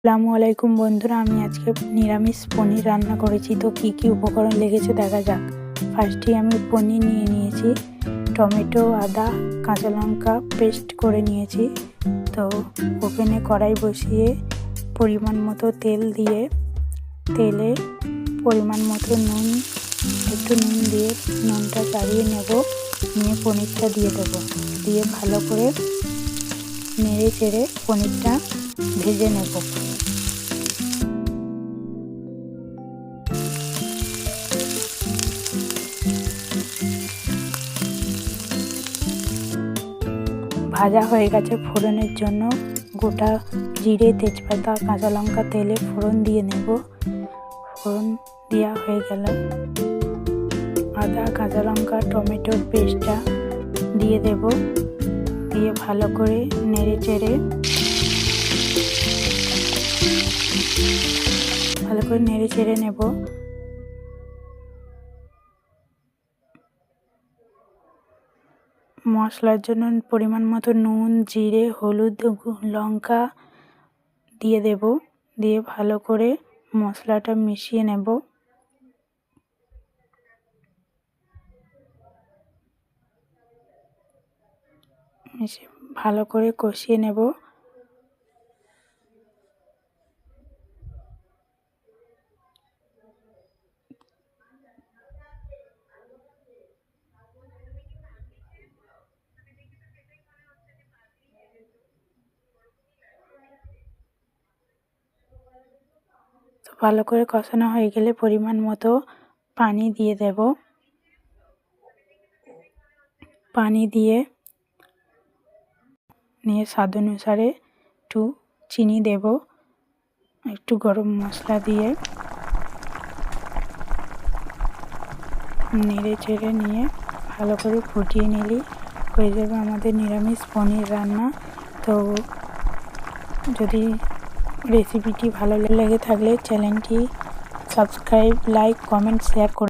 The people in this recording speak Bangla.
আসসালামু আলাইকুম বন্ধুরা, আমি আজকে নিরামিষ পনির রান্না করেছি। তো কি কি উপকরণ লেগেছে দেখা যাক। ফার্স্টে আমি পনির নিয়ে নিয়েছি। টমেটো, আদা, কাঁচা লঙ্কা পেস্ট করে নিয়েছি। তো ওভেনে কড়াই বসিয়ে পরিমাণ মতো তেল দিয়ে, তেলে পরিমাণ মতো নুন, একটু নুন দিয়ে নুনটা চাড়িয়ে নেব। নিয়ে পনিরটা দিয়ে দেবো। দিয়ে ভালো করে নেড়ে চেড়ে পনিরটা ভেজে নেব। ভাজা হয়ে গেছে ফোড়নের জন্য। গোটা জিরে, তেজপাতা, কাঁচা লঙ্কা, তেলে ফোড়ন দিয়ে নেব। ফোড়ন দেওয়া হয়ে গেল আদা, কাঁচা লঙ্কা, টমেটোর পেস্টটা দিয়ে দেব। দিয়ে ভালো করে নেড়ে চেড়ে ভালো করে নেড়ে চেড়ে নেব। মশলার জন্য পরিমাণ মতো নুন, জিরে, হলুদ, লঙ্কা দিয়ে দেব। দিয়ে ভালো করে মশলাটা মিশিয়ে নেব। মিশিয়ে ভালো করে কষিয়ে নেব তো ভালো করে কষানো হয়ে গেলে পরিমাণ মতো পানি দিয়ে দেব। পানি দিয়ে নিয়ে স্বাদ অনুসারে একটু চিনি দেব, একটু গরম মশলা দিয়ে। নেড়ে চেড়ে নিয়ে ভালো করে ফুটিয়ে নিলি হয়ে যাবে আমাদের নিরামিষ পনির রান্না। তো যদি রেসিপিটি ভালো লেগে থাকলে চ্যানেলটি সাবস্ক্রাইব লাইক কমেন্ট শেয়ার করে